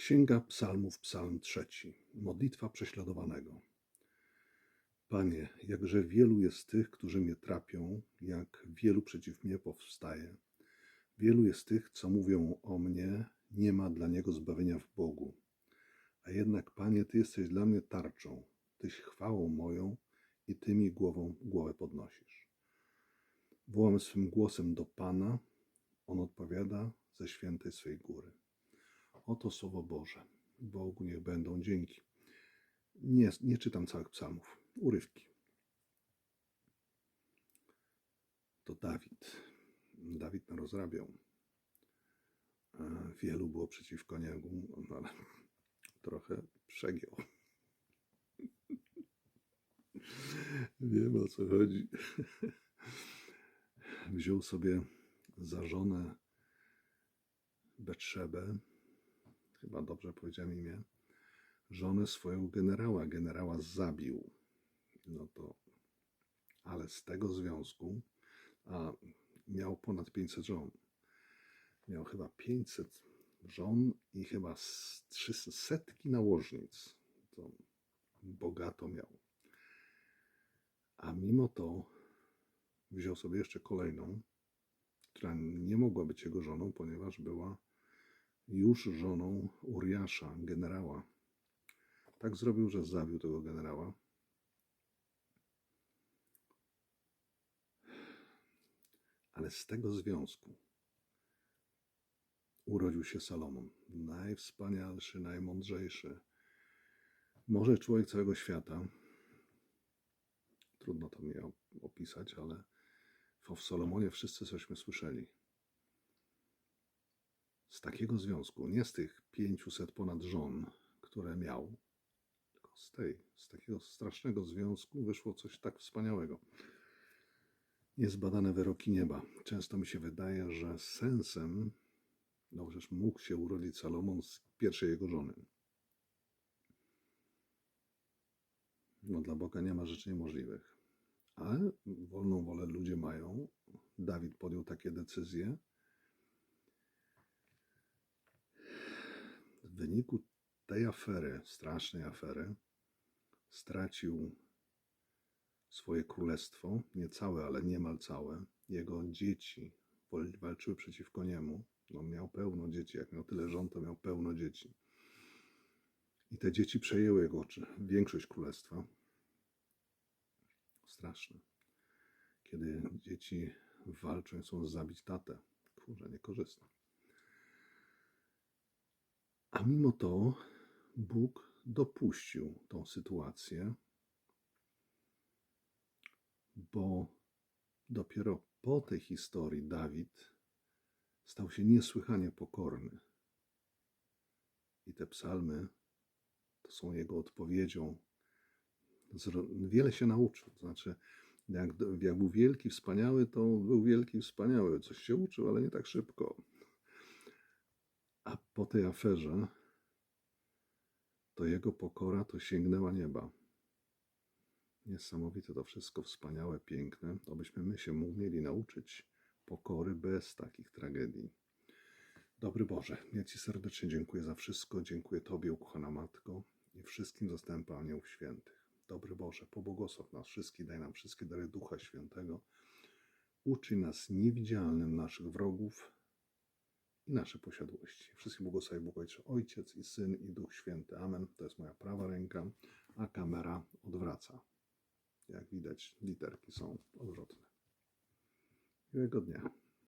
Księga Psalmów, Psalm trzeci. Modlitwa prześladowanego. Panie, jakże wielu jest tych, którzy mnie trapią, jak wielu przeciw mnie powstaje. Wielu jest tych, co mówią o mnie, nie ma dla niego zbawienia w Bogu. A jednak, Panie, Ty jesteś dla mnie tarczą, Tyś chwałą moją i Ty mi głową głowę podnosisz. Wołam swym głosem do Pana, On odpowiada ze świętej swej góry. Oto Słowo Boże. Bogu niech będą dzięki. Nie, nie czytam całych psalmów, urywki. To Dawid. Dawid narozrabiał. E, Wielu było przeciwko niemu, no ale trochę przegiął. Wiem o co chodzi. Wziął sobie za żonę Betrzebę, chyba dobrze powiedziałem imię, żonę swoją generała. Generała zabił. No to, ale z tego związku, a miał ponad 500 żon. Miał chyba 500 żon i chyba 300 setki nałożnic. To bogato miał. A mimo to wziął sobie jeszcze kolejną, która nie mogła być jego żoną, ponieważ była już żoną Uriasza, generała. Tak zrobił, że zabił tego generała. Ale z tego związku urodził się Salomon, najwspanialszy, najmądrzejszy. Może człowiek całego świata. Trudno to mi opisać, ale w Solomonie wszyscy cośmy słyszeli z takiego związku, nie z tych 500 ponad żon, które miał, tylko z tej, z takiego strasznego związku wyszło coś tak wspaniałego. Niezbadane wyroki nieba. Często mi się wydaje, że sensem, no przecież mógł się urodzić Salomon z pierwszej jego żony. No dla Boga nie ma rzeczy niemożliwych. Ale wolną wolę ludzie mają. Dawid podjął takie decyzje. Wyniku tej afery, strasznej afery, stracił swoje królestwo, nie całe, ale niemal całe. Jego dzieci walczyły przeciwko niemu. No, miał pełno dzieci. Jak miał tyle żon, to miał pełno dzieci. I te dzieci przejęły jego większość królestwa. Straszne. Kiedy dzieci walczą chcą zabić tatę. Kurze, niekorzystne. A mimo to Bóg dopuścił tą sytuację, bo dopiero po tej historii Dawid stał się niesłychanie pokorny. I te psalmy to są jego odpowiedzią. Wiele się nauczył. Znaczy, jak, jak był wielki, wspaniały, to był wielki, wspaniały. Coś się uczył, ale nie tak szybko. A po tej aferze to jego pokora to sięgnęła nieba. Niesamowite to wszystko, wspaniałe, piękne. Obyśmy my się umieli nauczyć pokory bez takich tragedii. Dobry Boże, ja Ci serdecznie dziękuję za wszystko. Dziękuję Tobie, ukochana Matko, i wszystkim zastępom aniołów świętych. Dobry Boże, pobłogosław nas wszystkich, daj nam wszystkie dary Ducha Świętego. Uczy nas niewidzialnym naszych wrogów, nasze posiadłości. Wszystkim błogosławi Bóg Ojciec i Syn i Duch Święty. Amen. To jest moja prawa ręka, a kamera odwraca. Jak widać, literki są odwrotne. Miłego dnia.